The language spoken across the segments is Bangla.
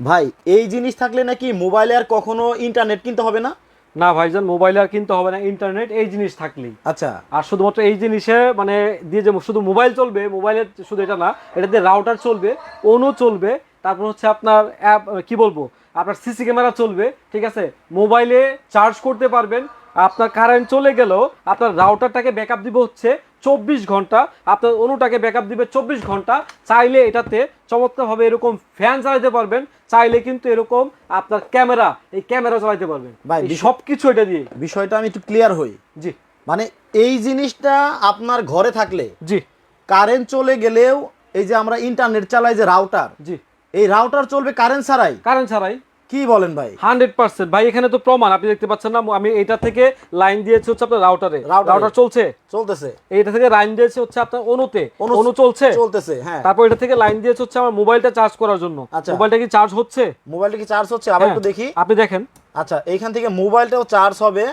ভাই এই জিনিস থাকলে নাকি মোবাইলে আর কখনো ইন্টারনেট কিনতে হবে না? না ভাইজান মোবাইলে আর কিনতে হবে না ইন্টারনেট এই জিনিস থাকলেই। আচ্ছা। আর শুধুমাত্র এই জিনিসে মানে দিয়ে যে শুধু মোবাইল চলবে মোবাইলের শুধু এটা না এটা দিয়ে রাউটার চলবে অনু চলবে তারপর হচ্ছে আপনার অ্যাপ কি বলব আপনার সিসি ক্যামেরা চলবে ঠিক আছে? মোবাইলে চার্জ করতে পারবেন আপনার কারেন্ট চলে গেলেও আপনার রাউটারটাকে ব্যাকআপ দিব হচ্ছে চব্বিশ ঘণ্টা। আপনার অনুটাকে ব্যাকআপ দিবে চব্বিশ ঘণ্টা। চাইলে এটাতে চমৎকারভাবে এরকম ফ্যান চালাতে পারবেন। চাইলে কিন্তু এরকম আপনার ক্যামেরা এই ক্যামেরা চালাতে পারবেন। ভাই, সব কিছু এটা দিয়ে। বিষয়টা আমি একটু ক্লিয়ার হই। জি। মানে এই জিনিসটা আপনার ঘরে থাকলে জি। কারেন্ট চলে গেলেও এই যে আমরা ইন্টারনেট চালাই যে রাউটার জি। এই রাউটার চলবে কারেন্ট ছাড়াই? কারেন্ট ছাড়াই। কি বলেন ভাই? Hundred percent. ভাই এখানে তো প্রমাণ। আপনি দেখতে পাচ্ছেন না আমি এটা থেকে লাইন দিয়েছি হচ্ছে আপনার রাউটারে। রাউটার। চলছে? চলতেছে। এইটা থেকে লাইন দিয়েছে হচ্ছে আপনার অনুতে। অনু- চলছে? চলতেছে হ্যাঁ। তারপর এটা থেকে লাইন দিয়েছে হচ্ছে আমার মোবাইলটা চার্জ করার জন্য। আচ্ছা। মোবাইলটা কি চার্জ হচ্ছে? মোবাইলটা কি চার্জ হচ্ছে? আবার হ্যাঁ, একটু দেখি। আপনি দেখেন। আচ্ছা এইখান থেকে মোবাইলটাও চার্জ হবে।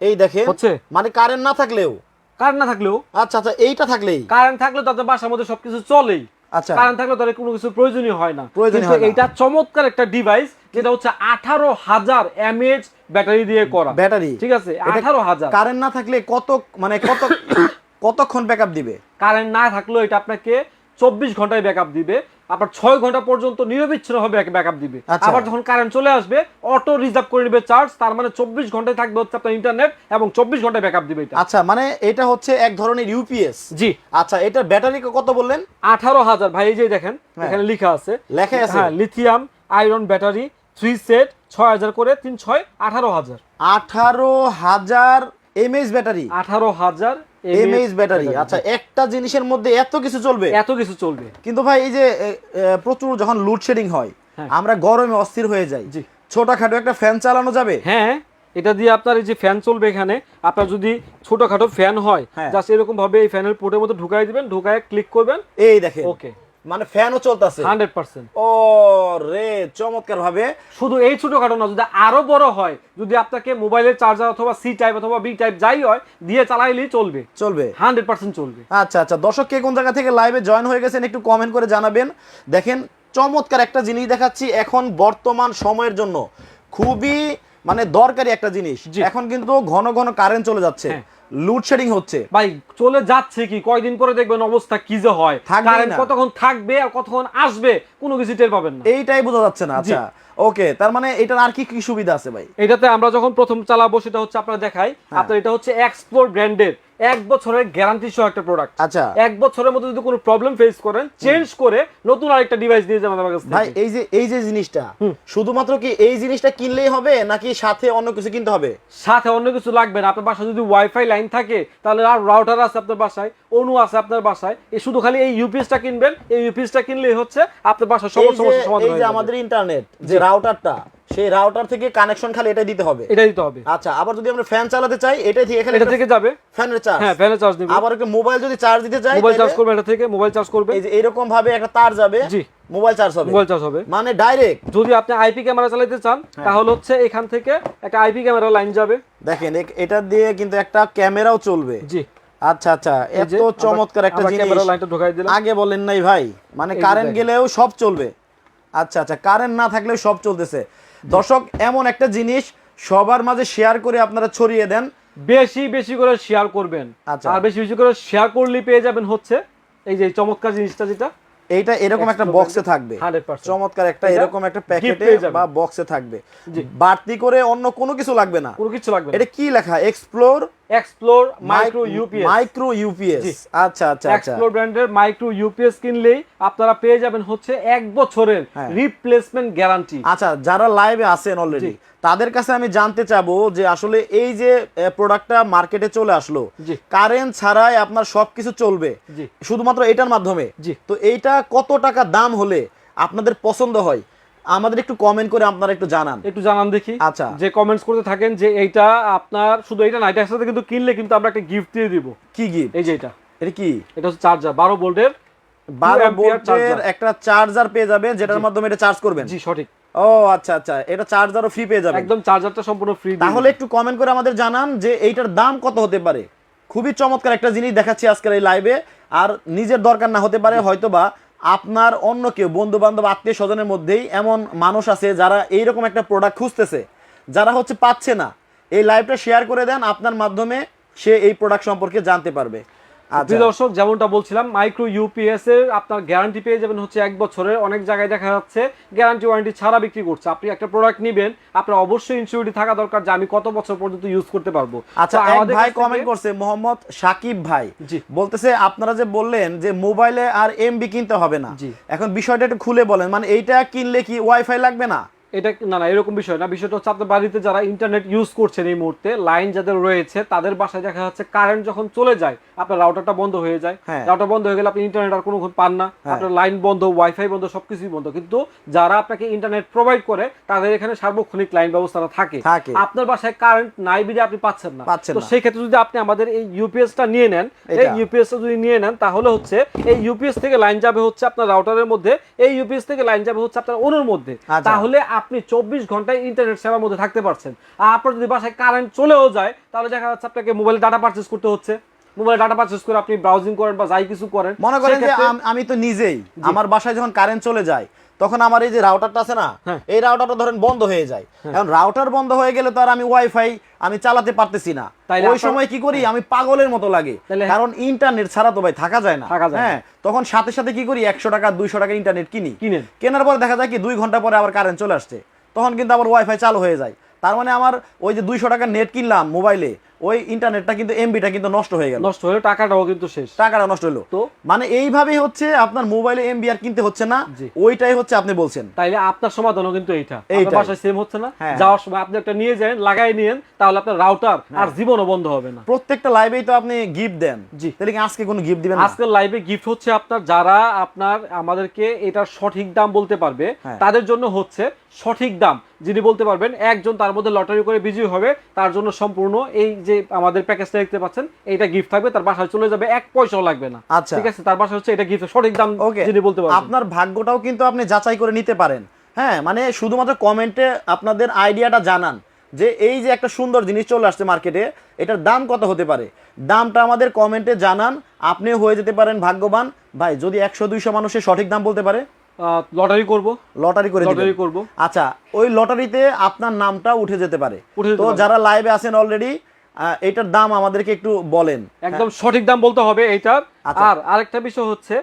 এই দেখেন। হচ্ছে? মানে কারেন্ট না থাকলেও। কারেন্ট না থাকলেও? আচ্ছা আচ্ছা এইটা থাকলেই। কারেন্ট থাকলে তো আপনার বাসার মধ্যে সবকিছু চলেই। আচ্ছা। কারেন্ট থাকলে তাহলে কোনো কিছু প্রয়োজনীয় হয় না। কিন্তু এটা চমৎকার একটা ডিভাইস যেটা হচ্ছে আঠারো হাজার এমএএচ ব্যাটারি দিয়ে করা। ব্যাটারি। ঠিক আছে? আঠারো হাজার। কারেন্ট না থাকলে কত মানে কত কতক্ষণ ব্যাকআপ দিবে? কারেন্ট না থাকলেও এটা আপনাকে চব্বিশ ঘন্টায় ব্যাকআপ দিবে। আপনার ছয় ঘণ্টা পর্যন্ত নিরবিচ্ছিন্ন হবে ব্যাকআপ দিবে। আচ্ছা। আবার যখন কারেন্ট চলে আসবে অটো রিজার্ভ করে নেবে চার্জ তার মানে চব্বিশ ঘন্টায় থাকবে হচ্ছে আপনার ইন্টারনেট এবং চব্বিশ ঘন্টায় ব্যাকআপ দিবে এটা। আচ্ছা মানে এটা হচ্ছে এক ধরনের ইউপিএস জি। আচ্ছা এটার ব্যাটারি কত বললেন? আঠারো হাজার ভাই এই যে দেখেন হ্যাঁ। এখানে লেখা আছে। লেখা আছে? হ্যাঁ lithium iron battery three set ছয় হাজার করে তিন ছয় আঠারো হাজার। আঠারো হাজার এমএইচ ব্যাটারি আঠারো হাজার এমএইচ ব্যাটারি আচ্ছা একটা জিনিসের মধ্যে এত কিছু চলবে? এত কিছু চলবে। কিন্তু ভাই এই যে প্রচুর যখন লোডশেডিং হয় হ্যাঁ। আমরা গরমে অস্থির হয়ে যাই। ছোটখাটো একটা ফ্যান চালানো যাবে? হ্যাঁ এটা দিয়ে আপনার এই যে ফ্যান চলবে এখানে আপনার যদি ছোটখাটো ফ্যান হয় হ্যাঁ। জাস্ট এরকম ভাবে এই ফ্যানের পোর্টের মধ্যে ঢুকাই দিবেন ঢুকায় ক্লিক করবেন। এই দেখেন। ওকে মানে ফ্যানও চলতেছে। Hundred percent. ও রে চমৎকার ভাবে শুধু এই ছোটখাটো না যদি আরও বড় হয় যদি আপনাকে মোবাইলের চার্জার অথবা সি টাইপ অথবা বি টাইপ যাই হয় দিয়ে চালাইলেই চলবে। চলবে। হান্ড্রেড পার্সেন্ট চলবে। আচ্ছা আচ্ছা। দর্শক কে কোন জায়গা থেকে লাইভে জয়েন হয়ে গেছেন একটু কমেন্ট করে জানাবেন। দেখেন চমৎকার একটা জিনিস দেখাচ্ছি এখন বর্তমান সময়ের জন্য। খুবই মানে দরকারি একটা জিনিস। এখন কিন্তু ঘন ঘন কারেন্ট চলে যাচ্ছে। হ্যাঁ। লোডশেডিং হচ্ছে। ভাই চলে যাচ্ছে কি? কয়দিন পরে দেখবেন অবস্থা কি যে হয়? কারেন্ট কতক্ষণ থাকবে আর কতক্ষণ আসবে কোনো কিছু টের পাবেন না। এইটাই বোঝা যাচ্ছে না আচ্ছা। ওকে তার মানে এটার আর কি কি সুবিধা আছে ভাই? এটাতে আমরা যখন প্রথম চালাবো সেটা হচ্ছে আপনারা দেখাই। হ্যাঁ। আপনার এটা হচ্ছে এক্সপ্লোর ব্র্যান্ডের এক বছরের গ্যারান্টি সহ একটা প্রোডাক্ট আচ্ছা। এক বছরের মধ্যে যদি কোনো প্রবলেম ফেস করেন চেঞ্জ করে নতুন আরেকটা ডিভাইস দিয়ে যাবেন আমার কাছ ভাই এই যে এই যে জিনিসটা শুধুমাত্র কি এই জিনিসটা কিনলেই হবে নাকি সাথে অন্য কিছু কিনতে হবে? সাথে অন্য কিছু লাগবে না। আপনার বাসায় যদি ওয়াইফাই লাইন থাকে তাহলে আর রাউটার আছে আপনার বাসায় অনু আছে আপনার বাসায়। এই শুধু খালি এই ইউপিএসটা কিনবেন এই ইউপিএসটা কিনলেই হচ্ছে আপনার বাসার এই সমস্ত যে সমস্যার সমাধান এই হয়ে যে যাবে। আমাদের ইন্টারনেট যে রাউটারটা সেই রাউটার থেকে কানেকশন খালি এটা দিতে হবে। এটা দিতে হবে। আচ্ছা আবার যদি আমরা ফ্যান চালাতে চাই এটা থেকে খালি এটা থেকে যাবে। ফ্যানের চার্জ হ্যাঁ ফ্যানে চার্জ দিবে আবার একটা মোবাইল যদি চার্জ দিতে চাই মোবাইল চার্জ করবে এটা থেকে মোবাইল চার্জ করবে। এই যে এরকম ভাবে একটা তার যাবে জি। মোবাইল চার্জ হবে। মোবাইল চার্জ হবে। মানে ডাইরেক্ট যদি আপনি আইপি ক্যামেরা চালাতে চান হ্যাঁ। তাহলে হচ্ছে এখান থেকে একটা আইপি ক্যামেরা লাইন যাবে। দেখেন এটা দিয়ে কিন্তু একটা ক্যামেরাও চলবে। জি। আচ্ছা আচ্ছা এত চমৎকার একটা জিনিস। ক্যামেরা লাইনটা ঢোকাই দিলাম। আগে বলেন নাই ভাই। মানে কারেন্ট গেলেও সব চলবে। আচ্ছা আচ্ছা কারেন্ট না থাকলেও সব চলতেছে। দর্শক এমন একটা জিনিস সবার মাঝে শেয়ার করে আপনারা ছড়িয়ে দেন। বেশি বেশি করে শেয়ার করবেন। আচ্ছা। আর বেশি বেশি করে শেয়ার করলে পেয়ে যাবেন হচ্ছে এই যে চমৎকার জিনিসটা যেটা। এইটা এরকম একটা বক্সে থাকবে। 100% চমৎকার একটা এরকম একটা প্যাকেটে পেয়ে বা বক্সে থাকবে। বাড়তি করে অন্য কোনো কিছু লাগবে না। কোনো কিছু লাগবে এটা কি লেখা? Explore explore micro UPS micro UPS আচ্ছা আচ্ছা আচ্ছা। এক্সপ্লোর ব্র্যান্ডের মাইক্রো ইউপিএস কিনলেই আপনারা পেয়ে যাবেন হচ্ছে এক বছরের। রিপ্লেসমেন্ট গ্যারান্টি আচ্ছা যারা লাইভে আছেন অলরেডি তাদের কাছে আমি জানতে চাবো যে আসলে এই যে প্রোডাক্টটা মার্কেটে চলে আসলো কারেন্ট ছাড়াই আপনার সবকিছু চলবে। শুধুমাত্র এটার মাধ্যমে। তো এইটা কত টাকা দাম হলে আপনাদের পছন্দ হয়? আমাদের একটু কমেন্ট করে আপনারা একটু জানান। একটু জানান দেখি। আচ্ছা। যে কমেন্টস করতে থাকেন যে এইটা আপনার শুধু এইটা না এটা একসাথে কিন্তু কিনলে কিন্তু আমরা একটা গিফট দিয়ে দিব। কি গিফট এই যে এটা। এটা কি? এটা হচ্ছে চার্জার বারো ভোল্টের বারো ভোল্টের একটা চার্জার পেয়ে যাবেন যেটার মাধ্যমে এটা চার্জ করবেন। জি সঠিক। ও আচ্ছা আচ্ছা। এটা চার্জারও ফ্রি পেয়ে যাবেন। একদম চার্জারটা সম্পূর্ণ ফ্রি তাহলে একটু কমেন্ট করে আমাদের জানান যে এইটার দাম কত হতে পারে। খুবই চমৎকার একটা জিনিস দেখাচ্ছি আজকের এই লাইভে আর নিজের দরকার না হতে পারে হয়তো বা আপনার অন্য কেউ বন্ধু বান্ধব আত্মীয় স্বজনের মধ্যেই এমন মানুষ আছে যারা এইরকম একটা প্রোডাক্ট খুঁজতেছে, যারা হচ্ছে পাচ্ছে না। এই লাইভটা শেয়ার করে দেন, আপনার মাধ্যমে সে এই প্রোডাক্ট সম্পর্কে জানতে পারবে। দর্শক যেমনটা বলছিলাম মাইক্রো ইউপিএস এর আপনার গ্যারান্টি পেয়ে যাবেন হচ্ছে এক বছরের অনেক জায়গায় দেখা যাচ্ছে গ্যারান্টি ওয়ারেন্টি ছাড়া বিক্রি করছে। আপনি একটা প্রোডাক্ট নেবেন আপনার অবশ্যই ইনসিউরিটি থাকা দরকার যে আমি কত বছর পর্যন্ত ইউজ করতে পারব। আচ্ছা আমাদের ভাই কমেন্ট করছে মোহাম্মদ সাকিব ভাই। বলতেছে আপনারা যে বললেন যে মোবাইলে আর এমবি কিনতে হবে না। এখন বিষয়টা একটু খুলে বলেন মানে এইটা কিনলে কি ওয়াইফাই লাগবে না? এটা না না এরকম বিষয় না বিষয়টা হচ্ছে আপনার বাড়িতে যারা ইন্টারনেট ইউজ করছেন এই মুহূর্তে লাইন যাদের রয়েছে তাদের বাসায় দেখা যাচ্ছে কারেন্ট যখন চলে যায় আপনার রাউটারটা বন্ধ হয়ে যায় হ্যাঁ। রাউটার বন্ধ হয়ে গেলে আপনি ইন্টারনেট আর কোনোক্ষণ পান না হ্যাঁ। আপনার লাইন বন্ধ ওয়াইফাই বন্ধ সবকিছুই বন্ধ কিন্তু যারা আপনাকে ইন্টারনেট প্রোভাইড করে তাদের এখানে সার্বক্ষণিক লাইন ব্যবস্থাটা থাকে। আপনার বাসায় কারেন্ট নাই বিধে আপনি পাচ্ছেন না তো সেই ক্ষেত্রে যদি আপনি আমাদের এই ইউপিএসটা নিয়ে নেন এই এটা। ইউপিএসটা যদি নিয়ে নেন তাহলে হচ্ছে এই ইউপিএস থেকে লাইন যাবে হচ্ছে আপনার রাউটারের মধ্যে এই ইউপিএস থেকে লাইন যাবে হচ্ছে আপনার অনুর মধ্যে আচ্ছা। তাহলে আপনি চব্বিশ ঘন্টায় ইন্টারনেট সেবার মধ্যে থাকতে পারছেন। আর আপনার যদি বাসায় কারেন্ট চলেও যায়, তাহলে দেখা যাচ্ছে আপনাকে মোবাইল ডাটা পারচেস করতে হচ্ছে। মোবাইলে ডাটা পারচেস করে আপনি ব্রাউজিং করেন বা যাই কিছু করেন মনে করেন যে আমি তো নিজেই আমার বাসায় যখন কারেন্ট চলে যায় তখন আমার এই যে রাউটারটা আছে না হ্যাঁ। এই রাউটারটা ধরেন বন্ধ হয়ে যায়। এখন রাউটার বন্ধ হয়ে গেলে তো আর আমি ওয়াইফাই আমি চালাতে পারতেছি না। ওই সময় কি করি? আমি পাগলের মতো লাগে। কারণ ইন্টারনেট ছাড়া তো ভাই থাকা যায় না। থাকা যায় হ্যাঁ তখন সাথে সাথে কি করি? একশো টাকা দুইশো টাকা ইন্টারনেট কিনি। কেনার পর দেখা যায় কি দুই ঘণ্টা পরে আবার কারেন্ট চলে আসছে। তখন কিন্তু আবার ওয়াইফাই চালু হয়ে যায়। তার মানে আমার ওই যে দুইশো টাকা নেট কিনলাম মোবাইলে ওই ইন্টারনেটটা কিন্তু এমবিটা কিন্তু নষ্ট হয়ে গেল নষ্ট হলে টাকাটাও কিন্তু শেষ টাকাটা নষ্ট হলো তো? মানে এইভাবেই হচ্ছে আপনার মোবাইলে এমবি আর কিনতে হচ্ছে না ওইটাই হচ্ছে আপনি বলছেন তাইলে আপনার সমাধানও কিন্তু এইটা আপনার। বাসায় সেম হচ্ছে না হ্যাঁ। যাওয়ার সময় আপনি একটা নিয়ে যান লাগাই নিয়েন তাহলে আপনার রাউটার আর জীবনও বন্ধ হবে না প্রত্যেকটা লাইভেই তো আপনি গিফট দেন জি। তাহলে কি আজকে কোনো গিফট দিবেন না? আজকের লাইভে গিফট হচ্ছে আপনার যারা আপনার আমাদেরকে এটার সঠিক দাম বলতে পারবে হ্যাঁ। তাদের জন্য হচ্ছে সঠিক দাম যিনি বলতে পারবেন একজন তার মধ্যে লটারি করে বিজয়ী হবে তার জন্য সম্পূর্ণ এই যে আমাদের প্যাকেজটা দেখতে পাচ্ছেন এইটা গিফট থাকবে তার বাসায় চলে যাবে এক পয়সাও লাগবে না। আচ্ছা। ঠিক আছে? তার বাসায় হচ্ছে এটা গিফট সঠিক দাম যিনি বলতে পারবেন। আপনার ভাগ্যটাও কিন্তু আপনি যাচাই করে নিতে পারেন। হ্যাঁ মানে শুধুমাত্র কমেন্টে আপনাদের আইডিয়াটা জানান যে এই যে একটা সুন্দর জিনিস চলে আসছে মার্কেটে এটার দাম কত হতে পারে? দামটা আমাদের কমেন্টে জানান আপনিও হয়ে যেতে পারেন ভাগ্যবান। ভাই যদি একশো দুইশো মানুষের সঠিক দাম বলতে পারে? লটারি করব। লটারি করে লটারি করব। আচ্ছা ওই লটারিতে আপনার নামটা উঠে যেতে পারে। তো যারা লাইভে আছেন অলরেডি এটার দাম আমাদেরকে একটু বলেন। একদম সঠিক দাম বলতে হবে এইটার আচ্ছা। আর আরেকটা বিষয় হচ্ছে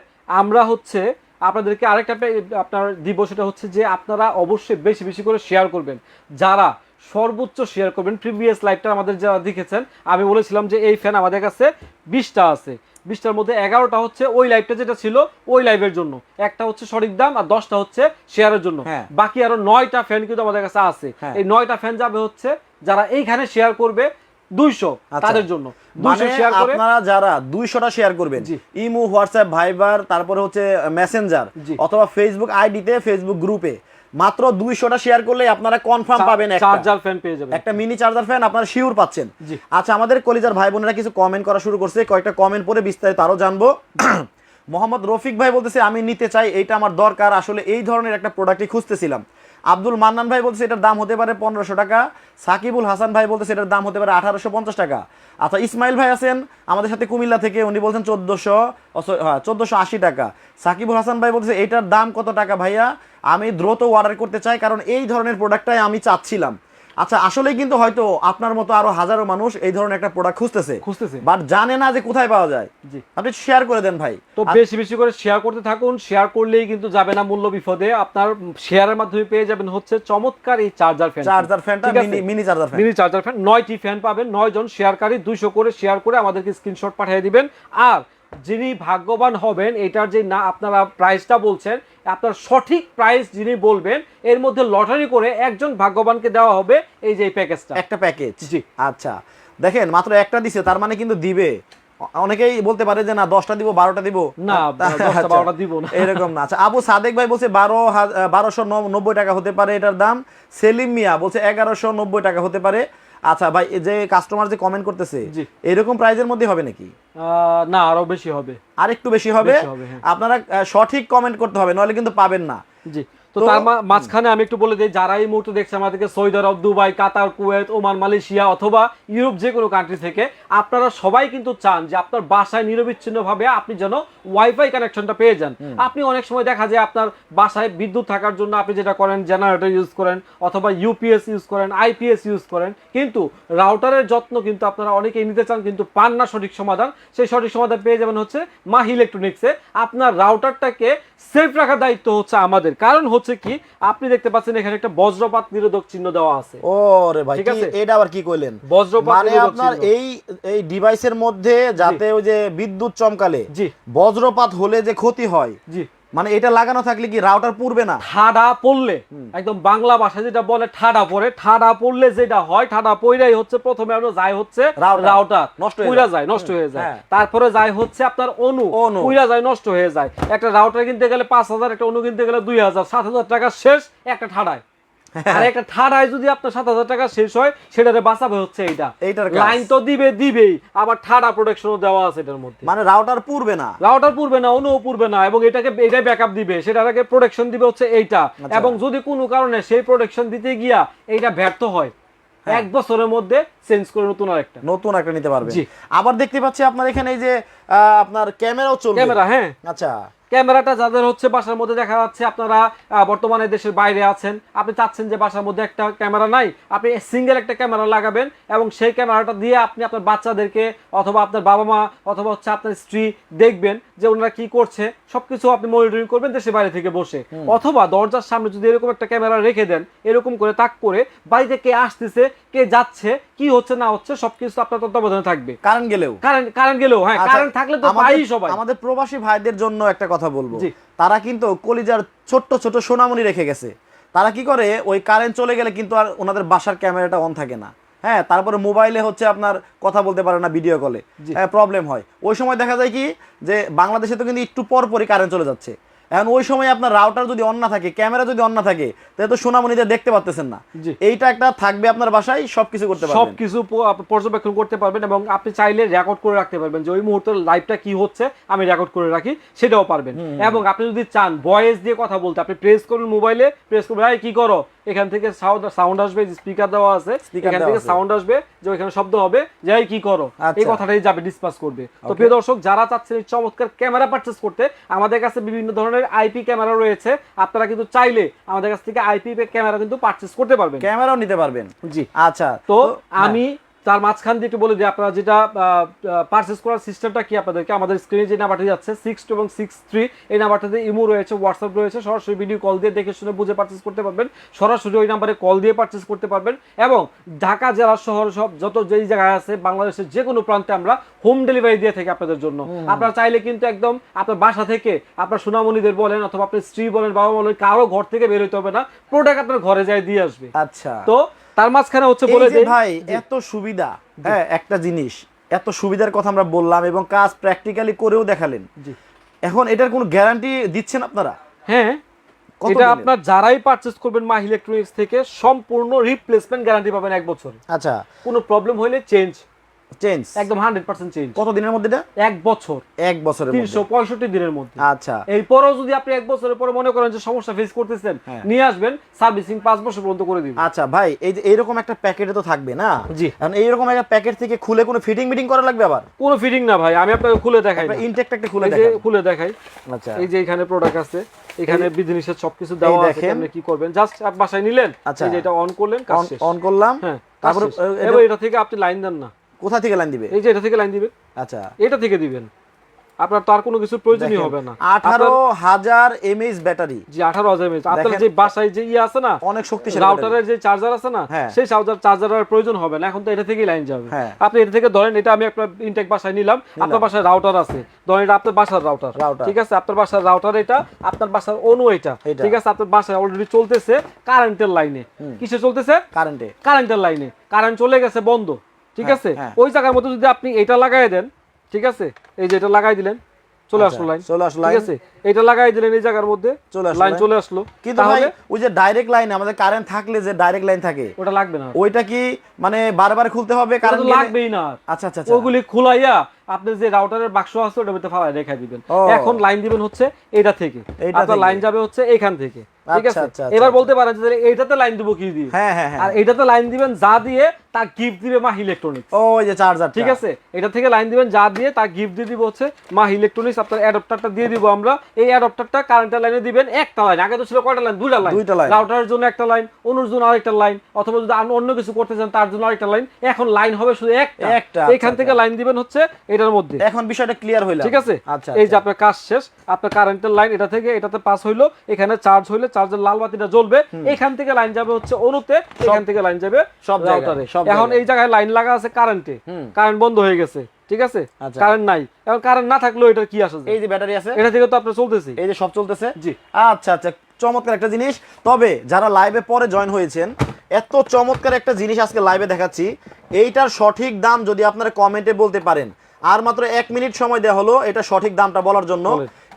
আমরা হচ্ছে আপনাদেরকে আরেকটা আপনার দিব সেটা হচ্ছে যে আপনারা অবশ্যই বেশি বেশি করে শেয়ার করবেন। যারা সর্বোচ্চ শেয়ার করবেন প্রিভিয়াস লাইভটা আমাদের যারা দেখেছেন আমি বলেছিলাম যে এই ফ্যান আমাদের কাছে বিশটা আছে বিশটার মধ্যে এগারোটা হচ্ছে ওই লাইভটা যেটা ছিল ওই লাইভের জন্য একটা হচ্ছে সঠিক দাম আর দশটা হচ্ছে শেয়ারের জন্য হ্যাঁ। বাকি আরও নয়টা ফ্যান কিন্তু আমাদের কাছে আছে হ্যাঁ। এই নয়টা ফ্যান যাবে হচ্ছে যারা এইখানে শেয়ার করবে দুইশো আচ্ছা। তাদের জন্য মানে দুইশো শেয়ার আপনারা যারা দুইশোটা শেয়ার করবেন জি। ইমো হোয়াটসঅ্যাপ ভাইবার তারপরে হচ্ছে মেসেঞ্জার। অথবা ফেসবুক আইডিতে ফেসবুক গ্রুপে মাত্র দুইশোটা শেয়ার করলে আপনারা কনফার্ম পাবেন একটা। চার্জার ফ্যান পেয়ে যাবেন। একটা মিনি চার্জার ফ্যান আপনারা শিওর পাচ্ছেন। আচ্ছা আমাদের কলিজার ভাই বোনেরা কিছু কমেন্ট করা শুরু করছে কয়েকটা কমেন্ট পরে বিস্তারিত আরও জানব। মোহাম্মদ রফিক ভাই বলতেছে আমি নিতে চাই এইটা আমার দরকার। আসলে এই ধরনের একটা প্রোডাক্টই খুঁজতেছিলাম। আব্দুল মান্নান ভাই বলছে এটার দাম হতে পারে পনেরোশো টাকা। সাকিবুল হাসান ভাই বলতেছে এটার দাম হতে পারে আঠারোশো পঞ্চাশ টাকা। আচ্ছা ইসমাইল ভাই আছেন, আমাদের সাথে কুমিল্লা থেকে, উনি বলছেন চোদ্দোশো হ্যাঁ চোদ্দোশো আশি টাকা। সাকিবুল হাসান ভাই বলছে এটার দাম কত টাকা ভাইয়া? আমি দ্রুত অর্ডার করতে চাই, কারণ এই ধরনের প্রোডাক্টটাই আমি চাচ্ছিলাম। আচ্ছা আসলে কিন্তু হয়তো আপনার মতো আরও হাজারো মানুষ এই ধরনের একটা প্রোডাক্ট খুঁজতেছে। খুঁজতেছে। বাট জানে না যে কোথায় পাওয়া যায়। জি। আপনি শেয়ার করে দেন ভাই। তো বেশি বেশি করে শেয়ার করতে থাকুন। শেয়ার করলেই কিন্তু যাবে না মূল্য বিপদে। আপনার শেয়ারের মাধ্যমে পেয়ে যাবেন হচ্ছে চমৎকার এই চার্জার ফ্যান চার্জার ফ্যানটা mini mini charger fan mini charger fan নয়টি ফ্যান পাবেন। নয় জন শেয়ারকারী দুইশো করে শেয়ার করে আমাদেরকে স্ক্রিনশট পাঠিয়ে দিবেন। আর যিনি ভাগ্যবান হবেন এটার যে না আপনারা প্রাইসটা বলছেন আপনার সঠিক প্রাইস যিনি বলবেন এর মধ্যে লটারি করে একজন ভাগ্যবানকে দেওয়া হবে এই যে প্যাকেজটা একটা প্যাকেজ জি। আচ্ছা। দেখেন মাত্র একটা দিছে তার মানে কিন্তু দিবে। অনেকেই বলতে পারে যে না দশটা দিব বারোটা দিব। না, আচ্ছা, বারোটা দিব না। এরকম না। আচ্ছা আবু সাদেক ভাই বলছে বারো বারোশো নব্বই টাকা হতে পারে এটার দাম। সেলিম মিয়া বলছে এগারোশো নব্বই টাকা হতে পারে। আচ্ছা ভাই এই যে কাস্টমার যে কমেন্ট করতেছে। এরকম প্রাইজের মধ্যে হবে নাকি? না আরও বেশি হবে। আর একটু বেশি হবে? বেশি হবে, হ্যাঁ। আপনারা সঠিক কমেন্ট করতে হবে নাহলে কিন্তু পাবেন না। জি। তো তার মাঝখানে আমি একটু বলে দিই যারা এই মুহূর্তে দেখছে আমাদেরকে Saudi Arab Dubai Qatar Kuwait Oman Malaysia অথবা ইউরোপ যে কোনো কান্ট্রি থেকে আপনারা সবাই কিন্তু চান যে আপনার বাসায় নিরবিচ্ছিন্ন ভাবে আপনি যেন ওয়াইফাই কানেকশনটা পেয়ে যান। আপনি অনেক সময় দেখা যায় আপনার বাসায় বিদ্যুৎ থাকার জন্য আপনি যেটা করেন জেনারেটর ইউজ করেন অথবা ইউপিএস ইউজ করেন আইপিএস ইউজ করেন কিন্তু রাউটারের যত্ন কিন্তু আপনারা অনেকেই নিতে চান কিন্তু পান না সঠিক সমাধান। সেই সঠিক সমাধান পেয়ে যাবেন হচ্ছে মাহি ইলেকট্রনিক্সে আপনার রাউটারটাকে সেফ রাখার দায়িত্ব হচ্ছে আমাদের। কারণ হচ্ছে কি আপনি দেখতে পাচ্ছেন এখানে একটা বজ্রপাত নিরোধক চিহ্ন দেওয়া আছে। ও রে ভাই ঠিক আছে? এটা আবার কি কইলেন? বজ্রপাত মানে আপনার এই এই ডিভাইসের মধ্যে যাতে ওই যে বিদ্যুৎ চমকালে জি। বজ্রপাত হলে যে ক্ষতি হয় জি। মানে এটা লাগানো থাকলে কি রাউটার পড়বে না ঠাডা পড়লে একদম বাংলা ভাষা যেটা বলে ঠাডা পড়ে ঠাডা পড়লে যেটা হয় ঠাডা পড়াই হচ্ছে প্রথমে আমরা যাই হচ্ছে রাউটার। নষ্ট হয়ে যায়। নষ্ট হয়ে যায় হ্যাঁ। তারপরে যাই হচ্ছে আপনার অনু অনু। পুইরা যায় নষ্ট হয়ে যায় একটা রাউটার কিনতে গেলে পাঁচ হাজার একটা অনু কিনতে গেলে দুই হাজার সাত হাজার টাকা শেষ একটা ঠাডায় আর একটা ঠাডায় যদি আপনার সাত হাজার টাকা শেষ হয় সেটারে বাঁচাবে হচ্ছে এইটা। এইটার লাইন তো দিবে দিবেই। আবার ঠাডা প্রোটেকশনও দেওয়া আছে এটার মধ্যে। মানে রাউটার পুরবে না। রাউটার পুরবে না অনুও পুরবে না এবং এটাকে এটাই ব্যাকআপ দিবে। সেটাকে প্রোটেকশন দিবে হচ্ছে এইটা। আচ্ছা। এবং যদি কোনো কারণে সেই প্রোটেকশন দিতে গিয়া এইটা ব্যর্থ হয় হ্যাঁ। এক বছরের মধ্যে চেঞ্জ করে নতুন আর একটা নতুন একটা নিতে পারবে। আবার দেখতে পাচ্ছি আপনার এখানে এই যে আপনার ক্যামেরাও চলবে। ক্যামেরা হ্যাঁ। আচ্ছা। ক্যামেরাটা যাদের হচ্ছে বাসার মধ্যে দেখা যাচ্ছে আপনারা বর্তমানে দেশের বাইরে আছেন আপনি চাচ্ছেন যে বাসার মধ্যে একটা ক্যামেরা নাই আপনি সিঙ্গেল একটা ক্যামেরা লাগাবেন এবং সেই ক্যামেরাটা দিয়ে আপনি আপনার বাচ্চাদেরকে অথবা আপনার বাবা মা অথবা হচ্ছে আপনার স্ত্রী দেখবেন যে ওনারা কি করছে সবকিছু আপনি মনিটরিং করবেন দেশের বাইরে থেকে বসে। অথবা দরজার সামনে যদি এরকম একটা ক্যামেরা রেখে দেন এরকম করে তাক করে বাড়িতে কে আসতেছে কে যাচ্ছে কি হচ্ছে না হচ্ছে সবকিছু আপনার তত্ত্বাবধানে থাকবে। কারেন্ট গেলেও। কারেন্ট কারেন্ট গেলেও হ্যাঁ আচ্ছা, কারেন্ট থাকলে তো পাই সবাই। আমাদের প্রবাসী ভাইদের জন্য একটা কথা বলব। তারা কিন্তু কলিজার ছোট্ট ছোট সোনামণি রেখে গেছে। তারা কি করে ওই কারেন্ট চলে গেলে কিন্তু আর ওনাদের বাসার ক্যামেরাটা অন থাকে না। হ্যাঁ তারপরে মোবাইলে হচ্ছে আপনার কথা বলতে পারে না ভিডিও কলে হ্যাঁ প্রবলেম হয়। ওই সময় দেখা যায় কি যে বাংলাদেশে তো কিন্তু একটু পর পরই কারেন্ট চলে যাচ্ছে। এখন ওই সময় আপনার রাউটার যদি অন্য না থাকে ক্যামেরা যদি অন্য না থাকে তাহলে তো সোনামণিতে দেখতে পাচ্তেছেন না। এইটা একটা থাকবে আপনার বাসায় সবকিছু করতে পারবেন। সবকিছু পর্যবেক্ষণ করতে পারবেন এবং আপনি চাইলে রেকর্ড করে রাখতে পারবেন যে ওই মুহূর্তে লাইভটা কি হচ্ছে আমি রেকর্ড করে রাখি সেটাও পারবেন। এবং আপনি যদি চান ভয়েস দিয়ে কথা বলতে আপনি প্রেস করুন মোবাইলে প্রেস করুন ভাই কি করো? এখান থেকে সাউন্ড সাউন্ড আসবে স্পিকার দেওয়া আছে এখান থেকে সাউন্ড আসবে যে ওইখানে শব্দ হবে যাই কি করো? এই আচ্ছা। কথাটাই যাবে ডিসপাস করবে। তো প্রিয় দর্শক যারা চাচ্ছেন চমৎকার ক্যামেরা পারচেস করতে আমাদের কাছে বিভিন্ন ধরনের আইপি ক্যামেরা রয়েছে। আপনারা কিন্তু চাইলে আমাদের কাছ থেকে আইপি ক্যামেরা কিন্তু পারচেস করতে পারবেন। ক্যামেরাও নিতে পারবেন। জি। আচ্ছা তো হ্যাঁ। আমি তার মাঝখান দিয়ে একটু বলে দিই আপনারা যেটা পারচেস করার সিস্টেমটা কি আপনাদেরকে? আমাদের স্ক্রিনে যে নাম্বারটি যাচ্ছে সিক্স টু এবং সিক্স থ্রি এই নাম্বারটাতে ইমো রয়েছে হোয়াটসঅ্যাপ রয়েছে সরাসরি ভিডিও কল দিয়ে দেখে শুনে বুঝে পারচেস করতে পারবেন। সরাসরি ওই নাম্বারে কল দিয়ে পারচেস করতে পারবেন এবং ঢাকা জেলা শহর সব যত যেই জায়গায় আছে বাংলাদেশের যে কোনো প্রান্তে আমরা হোম ডেলিভারি দিয়ে থাকি আপনাদের জন্য। আপনারা চাইলে কিন্তু একদম আপনার বাসা থেকে আপনার সোনামণিদের বলেন অথবা আপনার স্ত্রী বলেন বাবা বলেন কারও ঘর থেকে বের হইতে হবে না প্রোডাক্ট আপনার ঘরে যায় দিয়ে আসবে। আচ্ছা। তো তার মাঝখানে হচ্ছে বলে যে ভাই এত সুবিধা। হ্যাঁ একটা জিনিস এত সুবিধার কথা আমরা বললাম এবং কাজ প্র্যাকটিক্যালি করেও দেখালেন। জি। এখন এটার কোনো গ্যারান্টি দিচ্ছেন আপনারা? হ্যাঁ এটা? আপনার যারাই পারচেজ করবেন মা ইলেকট্রনিক্স থেকে সম্পূর্ণ রিপ্লেসমেন্ট গ্যারান্টি পাবেন এক বছর। আচ্ছা। কোনো প্রবলেম হলে চেঞ্জ চেঞ্জ একদম হান্ড্রেড পার্সেন্ট চেঞ্জ কত দিনের মধ্যে এটা? এক বছর। এক বছরের মধ্যে। দিনের মধ্যে। আচ্ছা। এরপরও যদি আপনি এক বছরের পরে মনে করেন যে সমস্যা ফেস করতেছেন হ্যাঁ। নিয়ে আসবেন সার্ভিসিং পাঁচ বছর পর্যন্ত করে দিবেন। আচ্ছা ভাই এই যে এইরকম একটা প্যাকেটে তো থাকবে না? জি। এখন এইরকম একটা প্যাকেট থেকে খুলে কোনো ফিটিং মিটিং করা লাগবে আবার? কোনো ফিটিং না ভাই আমি আপনাকে খুলে দেখাই। ইনটেকটা একটা খুলে এই দেখেন। খুলে দেখাই। আচ্ছা। এই যে এখানে প্রোডাক্ট আছে এখানে বিধিনিষেধ সবকিছু দেওয়া আছে আপনি কি করবেন? জাস্ট বাসায় নিলেন আচ্ছা। এই যে এটা অন করলেন অন করলাম হ্যাঁ তারপরে এটা থেকে আপনি লাইন দেন না। কোথা থেকে লাইন দিবে? এই যে এটা থেকে লাইন দিবেন আচ্ছা। এটা থেকে দিবেন। আপনার তার কোনো কিছু প্রয়োজনই হবে না। আঠারো হাজার এমএইচ ব্যাটারি। জি আঠারো হাজার মিনিট আপনার। যে বাসায় যে ইয়ে আছে না অনেক শক্তিশালী রাউটারের যে চার্জার আছে না হ্যাঁ। সেই চার্জার চার্জারের প্রয়োজন হবে না। এখন তো এটা থেকেই লাইন যাবে। হ্যাঁ। আপনি এটা থেকে ধরেন এটা আমি আপনার ইনটেক বাসায় নিলাম। আপনার বাসায় রাউটার আছে। ধরেন এটা আপনার বাসার রাউটার ঠিক আছে? আপনার বাসার রাউটার এটা আপনার বাসার অনু এটা। এটা। ঠিক আছে? আপনার বাসায় অলরেডি চলতেছে কারেন্টের লাইনে কিসে চলতেছে? কারেন্টে কারেন্টের লাইনে কারেন্ট চলে গেছে বন্ধ। ঠিক হ্যাঁ, আছে? হ্যাঁ। ওই জায়গার মধ্যে যদি আপনি এটা লাগাই দেন ঠিক আছে? এই যে এটা লাগাই দিলেন চলে আচ্ছা, আসলো লাইন চলে আসলো ঠিক আছে? এটা লাগাই দিলেন এই জায়গার মধ্যে চলে আসলো লাইন চলে আসলো। কিন্তু ভাই ওই যে ডাইরেক্ট লাইন আমাদের কারেন্ট থাকলে যে ডাইরেক্ট লাইন থাকে ওটা লাগবে না ওইটা কি মানে বারবার খুলতে হবে কারেন্ট লাগবেই না আচ্ছা আচ্ছা আচ্ছা। ওগুলি খুলাইয়া আপনি যে রাউটারের বাক্স আছে ওটার মধ্যে ফালাই রেখে দিবেন। এখন লাইন দিবেন হচ্ছে এটা থেকে। আপনার লাইন যাবে হচ্ছে এখান থেকে। ঠিক আচ্ছা, আছে? আচ্ছা, আচ্ছা, এবার। বলতে পারেন যে তাহলে এইটাতে লাইন দিব কি দিয়ে? হ্যাঁ হ্যাঁ হ্যাঁ। আর এটাতে লাইন দিবেন যা দিয়ে তা গিফট দিবে মা ইলেকট্রনিক্স ও যে চার্জার ঠিক আছে? এটা থেকে লাইন দিবেন যা দিয়ে তা গিফট দিয়ে দিব হচ্ছে মা ইলেকট্রনিক্স আপনার অ্যাডাপ্টারটা দিয়ে দিব আমরা। এই অ্যাডাপ্টারটা কারেন্টের লাইনে দিবেন একটা লাইন আগে তো ছিল কয়টা লাইন দুইটা লাইন দুইটা line। রাউটারের জন্য একটা লাইন অনুর জন্য আরেকটা লাইন অথবা যদি অন্য কিছু করতে চান তার জন্য আরেকটা লাইন এখন লাইন হবে শুধু একটা। এখান থেকে লাইন দিবেন হচ্ছে এটার মধ্যে। এখন বিষয়টা ক্লিয়ার হইল ঠিক আছে? আচ্ছা এই যে আপনার কাজ শেষ আপনার কারেন্টের লাইন এটা থেকে এটাতে পাস হইল এখানে চার্জ হইলে চার্জের লাল বাতিটা জ্বলবে। এখান থেকে লাইন যাবে হচ্ছে অনুতে এখান থেকে লাইন যাবে সব রাউটারে সব এখন এই জায়গায় লাইন লাগা আছে কারেন্টে কারেন্ট বন্ধ হয়ে গেছে ঠিক আছে? আচ্ছা। কারেন্ট নাই। এখন কারেন্ট না থাকলেও এটার কি আসে এই যে ব্যাটারি আছে। এটা থেকে তো আপনার চলতেছে। এই যে সব চলতেছে। জি। আচ্ছা আচ্ছা চমৎকার একটা জিনিস। তবে যারা লাইভে পরে জয়েন হয়েছেন এত চমৎকার একটা জিনিস আজকে লাইভে দেখাচ্ছি। এইটার সঠিক দাম যদি আপনারা কমেন্টে বলতে পারেন আর মাত্র এক মিনিট সময় দেওয়া হলো এটা সঠিক দামটা বলার জন্য।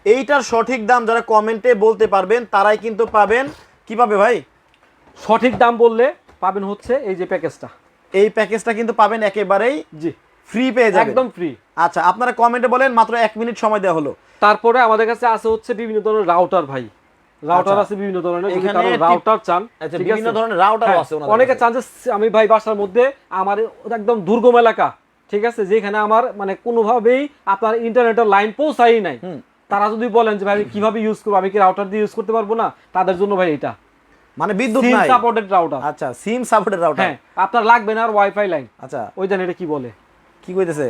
এইটার সঠিক দাম যারা কমেন্টে বলতে পারবেন তারাই কিন্তু পাবেন। কি পাবে ভাই? সঠিক দাম বললে পাবেন হচ্ছে এই যে প্যাকেজটা। এই প্যাকেজটা কিন্তু পাবেন একেবারেই জি। ফ্রি পেয়ে যাবেন। একদম ফ্রি। আচ্ছা আপনারা কমেন্টে বলেন মাত্র এক মিনিট সময় দেওয়া হলো। তারপরে আমাদের কাছে আছে হচ্ছে বিভিন্ন ধরনের রাউটার ভাই। রাউটার আচ্ছা। আছে বিভিন্ন ধরনের এখানে রাউটার চান আচ্ছা, বিভিন্ন ধরনের রাউটার হ্যাঁ, আছে অনেকে। চান যে আমি ভাই বাসার মধ্যে আমার একদম দুর্গম এলাকা ঠিক আছে যেখানে আমার মানে কোনোভাবেই আপনার ইন্টারনেটের লাইন পৌঁছাই নাই। তারা যদি বলেন যে ভাই কীভাবে ইউজ করব? আমি কি রাউটার দিয়ে ইউজ করতে পারব না? তাদের জন্য ভাই এটা। মানে বিদ্যুৎ নাই। সাপোর্টেড রাউটার আচ্ছা সিম সাপোর্টেড রাউটার হ্যাঁ আপনার লাগবে না আর ওয়াইফাই লাইন আচ্ছা। ওই জানি এটা কি বলে। কি কইতেছে?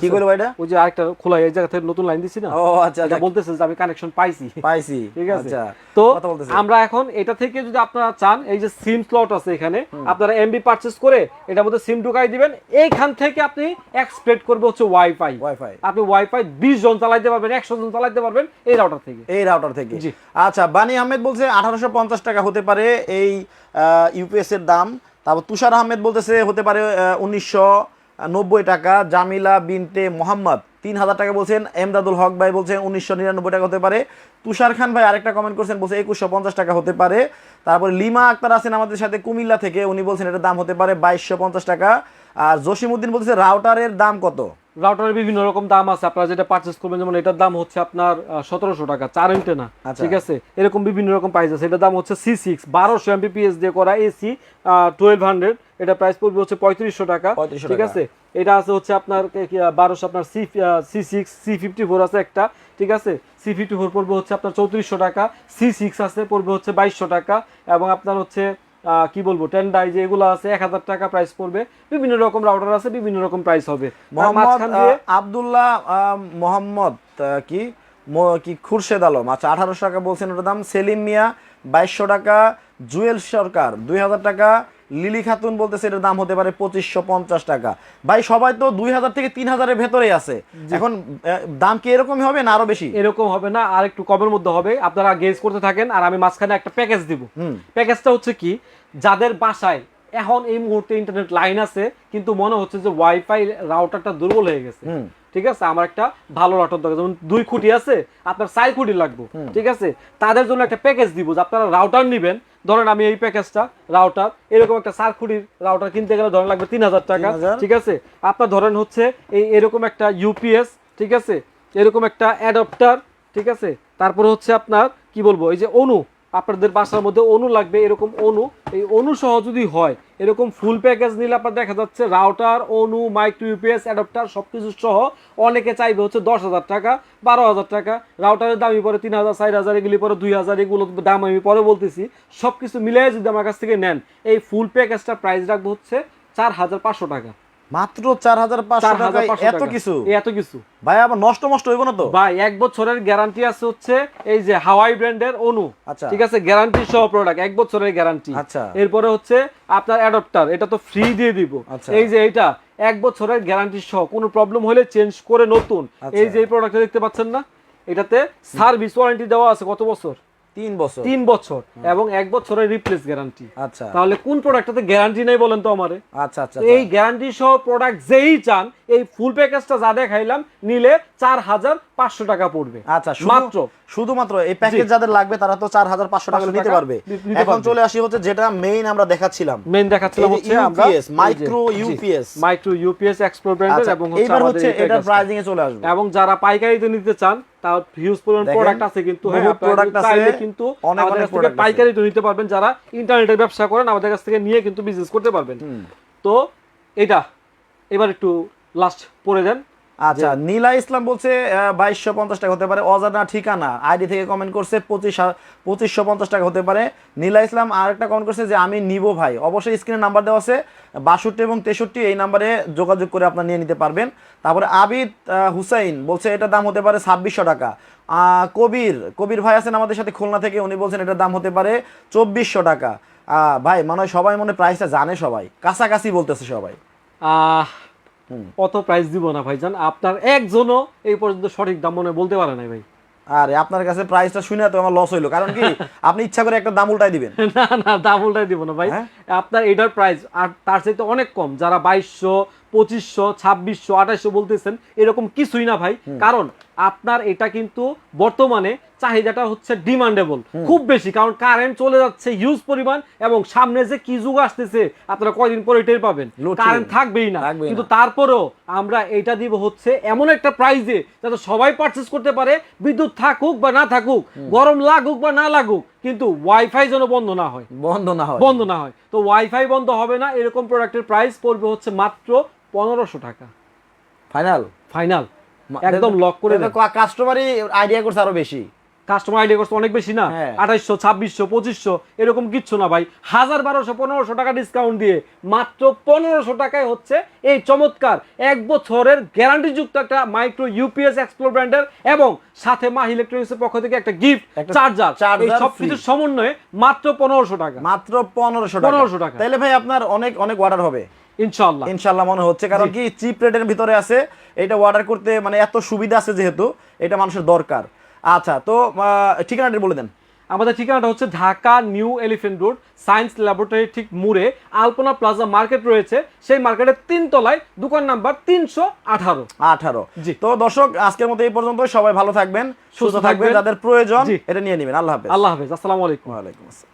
কি? করব এটা? ওই যে আরেকটা খোলা এই জায়গা থেকে নতুন লাইন দিছি না? ও আচ্ছা এটা আচ্ছা। বলতেছে যে আমি কানেকশন পাইছি। পাইছি। ঠিক আছে? আচ্ছা তো কথা বলতেছে। আমরা এখন এটা থেকে যদি আপনারা চান এই যে সিম স্লট আছে এখানে আপনারা এমবি পারচেজ করে এটার মধ্যে সিম ঢুকাই দিবেন। এইখান থেকে আপনি এক্সপেক্ট করবে হচ্ছে ওয়াইফাই ওয়াইফাই আপনি ওয়াইফাই বিশ জন চালাইতে পারবেন একশো জন চালাইতে পারবেন এই রাউটার থেকে। এই রাউটার থেকে। আচ্ছা বানি আহমেদ বলছে আঠারোশো পঞ্চাশ টাকা হতে পারে এই ইউপিএস এর দাম। তারপর তুষার আহমেদ বলতেছে হতে পারে উনিশশো নব্বই টাকা জামিলা বিনতে মোহাম্মদ। তিন হাজার টাকা বলছেন এমদাদুল হক ভাই বলছেন উনিশশো নিরানব্বই টাকা হতে পারে। তুষার খান ভাই আরেকটা কমেন্ট করছেন বলছে একুশশো পঞ্চাশ টাকা হতে পারে। তারপরে লিমা আক্তার আছেন আমাদের সাথে কুমিল্লা থেকে উনি বলছেন এটার দাম হতে পারে বাইশশো পঞ্চাশ টাকা। আর জসিমউদ্দিন বলতেছে রাউটারের দাম কত? রাউটারের বিভিন্ন রকম দাম আছে আপনারা যেটা পারচেজ করবেন যেমন এটার দাম হচ্ছে আপনার সতেরোশো টাকা চার ইন্টে না আচ্ছা। ঠিক আছে? এরকম বিভিন্ন রকম প্রাইস আছে এটার দাম হচ্ছে সি সিক্স বারোশো এমবিপিএস দিয়ে করা এসি টুয়েলভ হান্ড্রেড এটা প্রাইস পড়বে হচ্ছে পঁয়ত্রিশশো টাকা। 3500 ঠিক। আছে? এটা আছে হচ্ছে আপনার বারোশো আপনার C C six C fifty four আছে একটা। ঠিক আছে? সি ফিফটি ফোর পড়বে হচ্ছে আপনার চৌত্রিশশো টাকা। সি সিক্স আছে পড়বে হচ্ছে বাইশশো টাকা। এবং আপনার হচ্ছে কি বলব টেন্ডাই যে এগুলো আছে এক হাজার টাকা প্রাইস পড়বে। বিভিন্ন রকম রাউটার আছে বিভিন্ন রকম প্রাইস হবে। আব্দুল্লাহ মোহাম্মদ কি কি খুরশেদ আলম। আচ্ছা আঠারোশো টাকা বলছেন ওটার দাম। সেলিম মিয়া বাইশশো টাকা। জুয়েল সরকার দুই হাজার টাকা। লিলি খাতুন বলতেছে এটার দাম হতে পারে পঁচিশশো পঞ্চাশ টাকা। ভাই সবাই তো দুই হাজার থেকে তিন হাজারের ভেতরেই আছে। এখন দাম কি এরকমই হবে না আরও বেশি? এরকম হবে না আর একটু কমের মধ্যে হবে। আপনারা গেজ করতে থাকেন আর আমি মাঝখানে একটা প্যাকেজ দিব। প্যাকেজটা হচ্ছে কি যাদের বাসায় এখন এই মুহূর্তে ইন্টারনেট লাইন আছে কিন্তু মনে হচ্ছে যে ওয়াইফাই রাউটারটা দুর্বল হয়ে গেছে। ঠিক আছে? আমার একটা ভালো রাউটার দরকার। যেমন দুই খুঁটি আছে আপনার চার খুঁটি লাগবে ঠিক আছে? তাদের জন্য একটা প্যাকেজ দিব যে আপনারা রাউটার নেবেন। ধরেন আমি এই প্যাকেজটা রাউটার এরকম একটা চার খুঁটির রাউটার কিনতে গেলে ধরেন লাগবে তিন হাজার টাকা ঠিক আছে? আপনার ধরেন হচ্ছে এই এরকম একটা ইউপিএস ঠিক আছে? এরকম একটা অ্যাডাপ্টার ঠিক আছে? তারপরে হচ্ছে আপনার কি বলব? এই যে অনু আপনাদের বাসার মধ্যে অনু লাগবে, এরকম অনু। এই অনু সহ যদি হয়, এরকম ফুল প্যাকেজ নিলে আপনার দেখা যাচ্ছে রাউটার অনু মাইক্রো ইউপিএস অ্যাডাপ্টার সব কিছু সহ অনেকে চাইবে হচ্ছে দশ হাজার টাকা, বারো হাজার টাকা। রাউটারের দামই পরে তিন হাজার, চার হাজার, এগুলি পরে দুই হাজার, এগুলো দাম আমি পরে বলতেছি। সব কিছু মিলিয়ে যদি আমার কাছ থেকে নেন, এই ফুল প্যাকেজটার প্রাইস রাখব হচ্ছে চার হাজার পাঁচশো টাকা। মাত্র চার হাজার পাঁচশো চার টাকা এত কিছু? এত কিছু। ভাই আবার নষ্ট নষ্ট হইব না তো? ভাই এক বছরের গ্যারান্টি আছে হচ্ছে এই যে হাওয়াই ব্র্যান্ডের অনু আচ্ছা। ঠিক আছে? গ্যারান্টি সহ প্রোডাক্ট এক বছরের গ্যারান্টি আচ্ছা। এরপরে হচ্ছে আপনার অ্যাডাপ্টার এটা তো ফ্রি দিয়ে দিব। আচ্ছা। এই যে এটা এক বছরের গ্যারান্টি সহ কোনো প্রবলেম হলে চেঞ্জ করে নতুন। আচ্ছা। এই যে এই প্রোডাক্টটা দেখতে পাচ্ছেন না? এটাতে সার্ভিস ওয়ারেন্টি দেওয়া আছে কত বছর? তিন বছর। তিন বছর এবং এক বছরের রিপ্লেস গ্যারান্টি আচ্ছা। তাহলে কোন প্রোডাক্টটাতে গ্যারান্টি নেই বলেন তো আমারে? আচ্ছা আচ্ছা এই গ্যারান্টি সহ প্রোডাক্ট যেই চান এই ফুল প্যাকেজটা যা দেখাইলাম নিলে চার হাজার পাঁচশো টাকা পড়বে। আচ্ছা মাত্র। শুধুমাত্র এই প্যাকেজ যাদের লাগবে তারা তো চার হাজার পাঁচশো টাকা নিতে পারবে। এখন চলে আসি হচ্ছে যেটা মেইন আমরা দেখাচ্ছিলাম। মেন দেখাচ্ছিলাম হচ্ছে আমরা UPS, micro UPS micro UPS explore ব্র্যান্ডের এবং হচ্ছে এইবার হচ্ছে এটার প্রাইজিং এ চলে আসবে। এবং যারা পাইকারিতে নিতে চান তার হিউজ পরিমাণ প্রোডাক্ট আছে কিন্তু হ্যাঁ product আছে, কিন্তু অনেক আমাদের অনেক কাছ থেকে। পাইকারিতে নিতে পারবেন। যারা ইন্টারনেটের ব্যবসা করেন আমাদের কাছ থেকে নিয়ে কিন্তু বিজনেস করতে পারবেন। তো এটা এবার একটু লাস্ট পড়ে দেন। আচ্ছা নীলা ইসলাম বলছে বাইশশো পঞ্চাশ টাকা হতে পারে অজানা ঠিকানা। আইডি থেকে কমেন্ট করছে পঁচিশ পঁচিশশো পঞ্চাশ টাকা হতে পারে। নীলা ইসলাম আর একটা কমেন্ট করছে যে আমি নিব ভাই। অবশ্যই স্ক্রিনে নাম্বার দেওয়া আছে বাষট্টি এবং তেষট্টি এই নাম্বারে যোগাযোগ করে আপনার নিয়ে নিতে পারবেন। তারপরে আবিদ হুসাইন বলছে এটার দাম হতে পারে ছাব্বিশশো টাকা। কবির কবির ভাই আছেন আমাদের সাথে খুলনা থেকে উনি বলছেন এটার দাম হতে পারে চব্বিশশো টাকা। ভাই মনে সবাই মনে প্রাইসটা জানে সবাই। কাছাকাছি বলতেছে সবাই। অত প্রাইস দিব না ভাইজান? আপনার একজনও এই পর্যন্ত সঠিক দাম মনে বলতে পারে নাই ভাই। আরে আপনার কাছে প্রাইসটা শুনে তো আমার লস হইল। কারণ কি? আপনি ইচ্ছা করে একটা দাম উল্টাই দিবেন। না না দাম উল্টাই দিব না ভাই। হ্যাঁ? আপনার এটার প্রাইস আর তার চাইতে অনেক কম। যারা বাইশশো পঁচিশশো ছাব্বিশশো আঠাশশো বলতেছেন এরকম কিছুই না ভাই। কারণ আপনার এটা কিন্তু বর্তমানে চাহিদাটা হচ্ছে ডিমান্ডেবল খুব বেশি কারণ কারেন্ট চলে যাচ্ছে হিউজ পরিমাণ এবং সামনে যে কি যুগ আসতেছে আপনারা কয়দিন পরে টের পাবেন। কারেন্ট থাকবেই না। কিন্তু। তারপরেও আমরা এটা দিব হচ্ছে এমন একটা প্রাইজে যাতে সবাই পারচেস করতে পারে বিদ্যুৎ থাকুক বা না থাকুক গরম লাগুক বা না লাগুক কিন্তু ওয়াইফাই যেন বন্ধ না হয়। বন্ধ না হয়। বন্ধ না হয়। তো ওয়াইফাই বন্ধ হবে না এরকম প্রোডাক্টের প্রাইস পড়বে হচ্ছে মাত্র পনেরোশো টাকা। ফাইনাল ফাইনাল একদম লক করে কাস্টমারই আইডিয়া করছে আরও বেশি। কাস্টমার আইডিয়া করছে অনেক বেশি না? হ্যাঁ। আঠাইশশো ছাব্বিশশো পঁচিশশো এরকম কিচ্ছু না ভাই। হাজার বারোশো পনেরোশো টাকা ডিসকাউন্ট দিয়ে মাত্র পনেরোশো টাকায় হচ্ছে এই চমৎকার এক বছরের গ্যারান্টিযুক্ত একটা মাইক্রো ইউপিএস এক্সপ্লোর ব্র্যান্ডের এবং সাথে মা ইলেকট্রনিক্সের পক্ষ থেকে একটা গিফট চার্জার এই সব কিছুর সমন্বয়ে মাত্র পনেরোশো টাকা। মাত্র পনেরোশো টাকা। 1500 টাকা। তাইলে ভাই আপনার অনেক অনেক অর্ডার হবে। ইনশাল্লাহ ইনশাল্লাহ মনে হচ্ছে কারণ কি চিপ রেটের ভিতরে আছে এটা অর্ডার করতে মানে এত সুবিধা আছে যেহেতু এটা মানুষের দরকার। আচ্ছা তো ঠিকানাটি বলে দেন। আমাদের ঠিকানাটা হচ্ছে Dhaka New Elephant Road Science Laboratory ঠিক মুড়ে আলপনা প্লাজা মার্কেট রয়েছে সেই মার্কেটের তিন তলায় দোকান নাম্বার তিনশো আঠারো। আঠারো। জি। তো দর্শক আজকের মতো এই পর্যন্ত সবাই ভালো থাকবেন সুস্থ থাকবেন থাকবেন। যাদের প্রয়োজন এটা নিয়ে নেবেন। আল্লাহ হাফেজ। আল্লাহ হাফেজ আসসালামু আলাইকুম। ওয়ালাইকুম আসসালাম।